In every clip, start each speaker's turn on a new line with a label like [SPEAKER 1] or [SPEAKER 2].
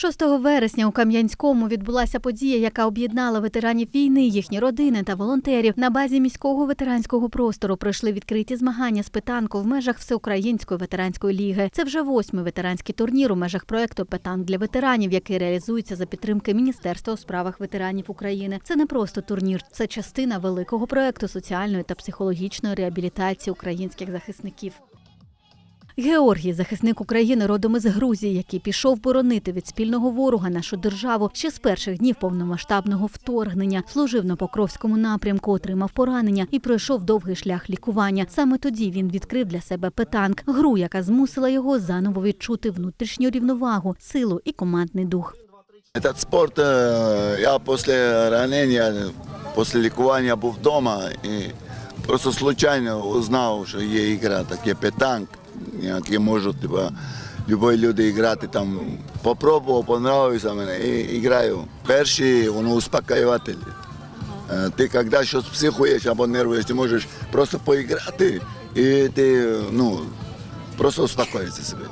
[SPEAKER 1] 6 вересня у Кам'янському відбулася подія, яка об'єднала ветеранів війни, їхні родини та волонтерів. На базі міського ветеранського простору пройшли відкриті змагання з питанку в межах Всеукраїнської ветеранської ліги. Це вже восьмий ветеранський турнір у межах проекту Петанк для ветеранів, який реалізується за підтримки Міністерства у справах ветеранів України. Це не просто турнір, це частина великого проекту соціальної та психологічної реабілітації українських захисників. Георгій, захисник України родом із Грузії, який пішов боронити від спільного ворога нашу державу ще з перших днів повномасштабного вторгнення, служив на Покровському напрямку, отримав поранення і пройшов довгий шлях лікування. Саме тоді він відкрив для себе петанк, гру, яка змусила його заново відчути внутрішню рівновагу, силу і командний дух.
[SPEAKER 2] Этот спорт, э, я после ранения, после лікування був вдома і просто случайно узнав, що є ігра, таке петанк, які можуть типа, любі люди грати там. Попробував, понравився мене і граю. Перший воно успокоюватель. Е, Ти коли щось психуєш або нервуєш, ти можеш просто поіграти і ти ну, просто успокоїться себе.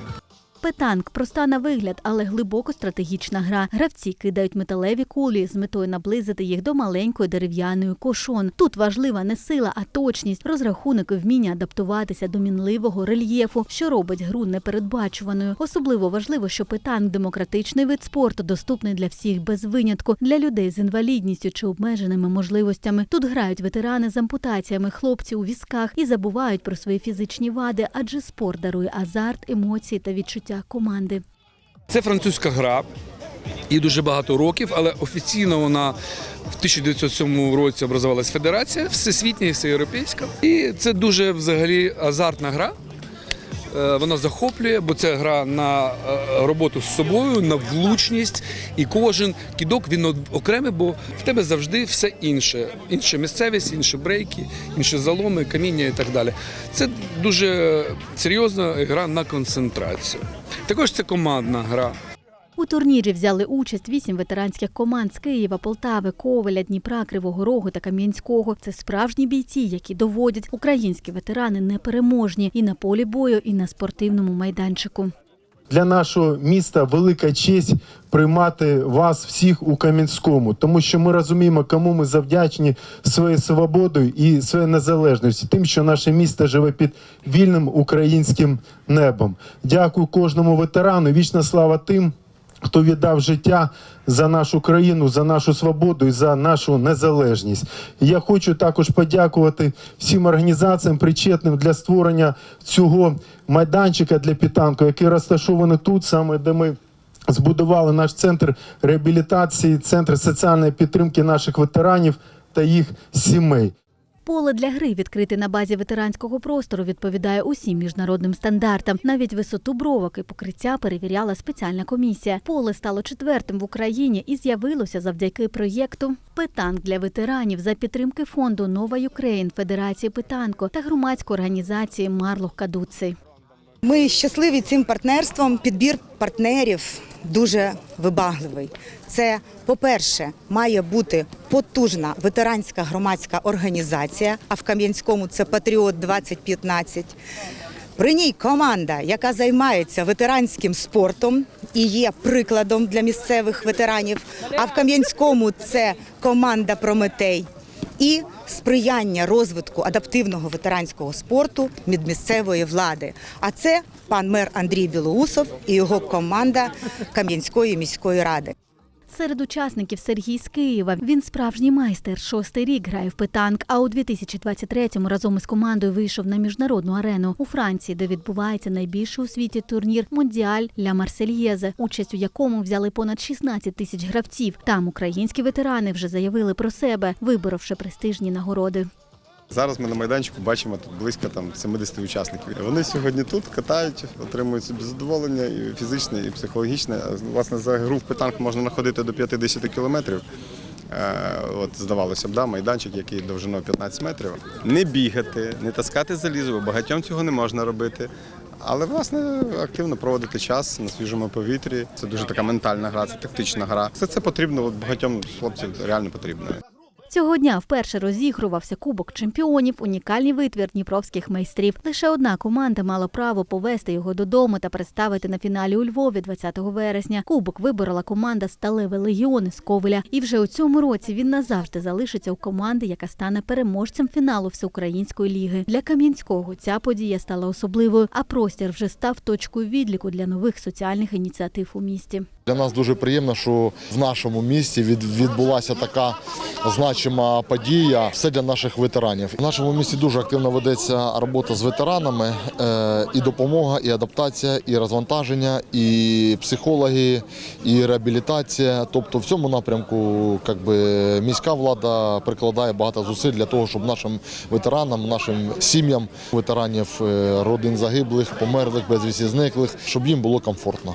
[SPEAKER 1] Петанк проста на вигляд, але глибоко стратегічна гра. Гравці кидають металеві кулі з метою наблизити їх до маленької дерев'яної кошон. Тут важлива не сила, а точність, розрахунок і вміння адаптуватися до мінливого рельєфу, що робить гру непередбачуваною. Особливо важливо, що петанк демократичний вид спорту, доступний для всіх без винятку, для людей з інвалідністю чи обмеженими можливостями. Тут грають ветерани з ампутаціями, хлопці у візках і забувають про свої фізичні вади, адже спорт дарує азарт, емоції та відчуття команди.
[SPEAKER 3] Це французька гра, їй дуже багато років, але офіційно вона в 1907 році образувалась федерація, всесвітня і всеєвропейська. І це дуже взагалі азартна гра. Е, Вона захоплює, бо це гра на е, роботу з собою, на влучність, і кожен кідок він окремий, бо в тебе завжди все інше. Інша місцевість, інші брейки, інші заломи, каміння і так далі. Це дуже серйозна гра на концентрацію. Також це командна гра.
[SPEAKER 1] Турнірі взяли участь вісім ветеранських команд з Києва, Полтави, Ковеля, Дніпра, Кривого Рогу та Кам'янського. Це справжні бійці, які доводять українські ветерани непереможні і на полі бою, і на спортивному майданчику.
[SPEAKER 4] Для нашого міста велика честь приймати вас всіх у Кам'янському, тому що ми розуміємо, кому ми завдячні своєю свободою і своєю незалежністю, тим, що наше місто живе під вільним українським небом. Дякую кожному ветерану. Вічна слава тим. Хто віддав життя за нашу країну, за нашу свободу і за нашу незалежність? Я хочу також подякувати всім організаціям, причетним для створення цього майданчика для підтанку, який розташований тут, саме де ми збудували наш центр реабілітації, центр соціальної підтримки наших ветеранів та їх сімей.
[SPEAKER 1] Поле для гри відкрите на базі ветеранського простору відповідає усім міжнародним стандартам. Навіть висоту бровок і покриття перевіряла спеціальна комісія. Поле стало четвертим в Україні і з'явилося завдяки проєкту Питанк для ветеранів за підтримки фонду Нова Юкрейн, Федерації Питанко та громадської організації Марлох Кадуци.
[SPEAKER 5] Ми щасливі цим партнерством. Підбір партнерів дуже вибагливий. Це, по-перше, має бути потужна ветеранська громадська організація. А в Кам'янському це Патріот 2015 При ній команда, яка займається ветеранським спортом і є прикладом для місцевих ветеранів. А в Кам'янському це команда Прометей і сприяння розвитку адаптивного ветеранського спорту від місцевої влади. А це пан мер Андрій Білоусов і його команда Кам'янської міської ради.
[SPEAKER 1] Серед учасників Сергій з Києва. Він справжній майстер. Шостий рік грає в питанк. А у 2023-му разом із командою вийшов на міжнародну арену у Франції, де відбувається найбільший у світі турнір Мондіаль Ля Марсельєзе, участь у якому взяли понад 16 тисяч гравців. Там українські ветерани вже заявили про себе, виборовши престижні нагороди.
[SPEAKER 6] Зараз ми на майданчику бачимо тут близько там 70 учасників. Вони сьогодні тут катають, отримують собі задоволення і фізичне, і психологічне. Власне, за гру в питанк можна находити до 50 кілометрів. Е, От здавалося б, да, майданчик, який довжиною 15 метрів. Не бігати, не таскати залізо, багатьом цього не можна робити. Але власне активно проводити час на свіжому повітрі. Це дуже така ментальна гра, це тактична гра. Все це потрібно, от багатьом хлопців реально потрібно.
[SPEAKER 1] Цього дня вперше розігрувався Кубок чемпіонів, унікальний витвір дніпровських майстрів. Лише одна команда мала право повести його додому та представити на фіналі у Львові 20 вересня. Кубок виборола команда Сталевий легіон із Ковеля. І вже у цьому році він назавжди залишиться у команди, яка стане переможцем фіналу всеукраїнської ліги. Для Кам'янського ця подія стала особливою, а простір вже став точкою відліку для нових соціальних ініціатив у місті.
[SPEAKER 7] Для нас дуже приємно, що в нашому місті від, відбулася така значима подія. Все для наших ветеранів. В нашому місті дуже активно ведеться робота з ветеранами. Е, і допомога, і адаптація, і розвантаження, і психологи, і реабілітація. Тобто в цьому напрямку как би, міська влада прикладає багато зусиль для того, щоб нашим ветеранам, нашим сім'ям ветеранів, е, родин загиблих, померлих, безвісті зниклих, щоб їм було комфортно.